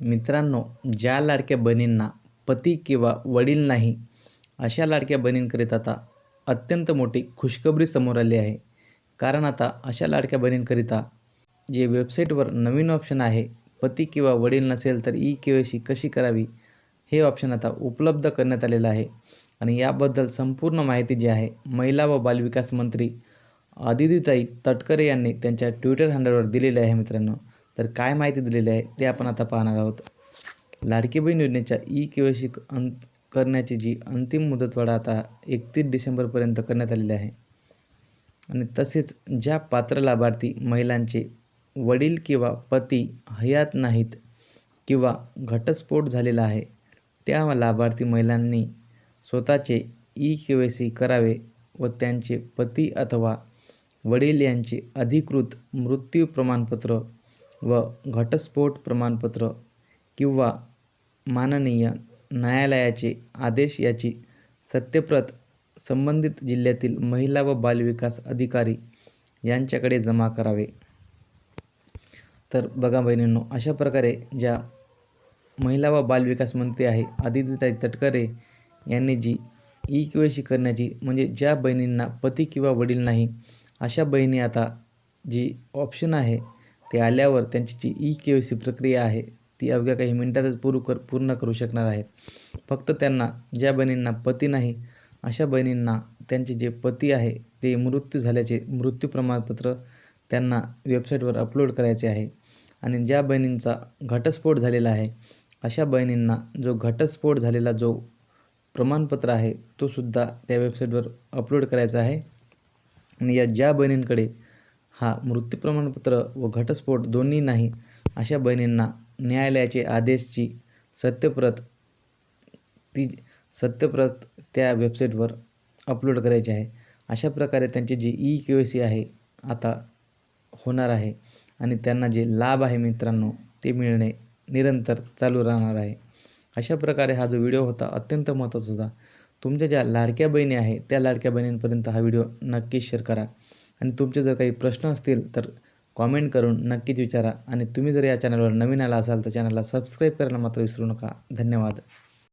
मित्रांनो ज्या लाडक्या बहिणींना पती किंवा वडील नाही अशा लाडक्या बहिणींकरिता आता अत्यंत मोठी खुशखबरी समोर आली आहे. कारण आता अशा लाडक्या बहिणींकरिता जे वेबसाईटवर नवीन ऑप्शन आहे पती किंवा वडील नसेल तर ई के सी कशी करावी हे ऑप्शन आता उपलब्ध करण्यात आलेलं आहे. आणि याबद्दल संपूर्ण माहिती जी आहे महिला व बालविकास मंत्री आदितीताई तटकरे यांनी त्यांच्या ट्विटर हँडलवर दिलेली आहे मित्रांनो. तर काय माहिती दिलेली आहे ते आपण आता पाहणार आहोत. लाडकी बहीण योजनेच्या ई के वाय सी अं करण्याची जी अंतिम मुदतवाढ आता एकतीस डिसेंबरपर्यंत करण्यात आलेली आहे. आणि तसेच ज्या पात्र लाभार्थी महिलांचे वडील किंवा पती हयात नाहीत किंवा घटस्फोट झालेला आहे त्या लाभार्थी महिलांनी स्वतःचे ई के वाय सी करावे व त्यांचे पती अथवा वडील यांचे अधिकृत मृत्यू प्रमाणपत्र व घटस्फोट प्रमाणपत्र किंवा माननीय न्यायालयाचे आदेश याची सत्यप्रत संबंधित जिल्ह्यातील महिला व बालविकास अधिकारी यांच्याकडे जमा करावे. तर बघा बहिणींनो अशा प्रकारे ज्या महिला व बालविकास मंत्री आहे आदित्यताई तटकरे यांनी जी ई के करण्याची म्हणजे ज्या बहिणींना पती किंवा वडील नाही अशा बहिणी आता जी ऑप्शन आहे ते आल्यावर त्यांची जी ई के वाय सी प्रक्रिया आहे ती अवघ्या काही मिनिटातच पूर्ण कर पूर्ण करू शकणार आहेत. फक्त त्यांना ज्या बहिणींना पती नाही अशा बहिणींना त्यांचे जे पती आहे ते मृत्यू झाल्याचे मृत्यू प्रमाणपत्र त्यांना वेबसाईटवर अपलोड करायचे आहे. आणि ज्या बहिणींचा घटस्फोट झालेला आहे अशा बहिणींना जो घटस्फोट झालेला जो प्रमाणपत्र आहे तो सुद्धा त्या वेबसाईटवर अपलोड करायचा आहे. आणि या ज्या बहिणींकडे हा मृत्यू प्रमाणपत्र व घटस्फोट दोन्ही नाही अशा बहिणींना न्यायालयाचे आदेशची सत्यप्रत ती सत्यप्रत त्या वेबसाईटवर अपलोड करायची आहे. अशा प्रकारे त्यांची जी ई के वाय सी आहे आता होणार आहे आणि त्यांना जे लाभ आहे मित्रांनो ते मिळणे निरंतर चालू राहणार आहे. अशा प्रकारे हा जो व्हिडिओ होता अत्यंत महत्त्वाचा होता. तुमच्या ज्या लाडक्या बहिणी आहे त्या लाडक्या बहिणींपर्यंत हा व्हिडिओ नक्कीच शेअर करा. आणि तुमचे जर काही प्रश्न असतील तर कॉमेंट करून नक्कीच विचारा. आणि तुम्ही जर या चॅनलवर नवीन आला असाल तर चॅनलला सबस्क्राईब करायला मात्र विसरू नका. धन्यवाद.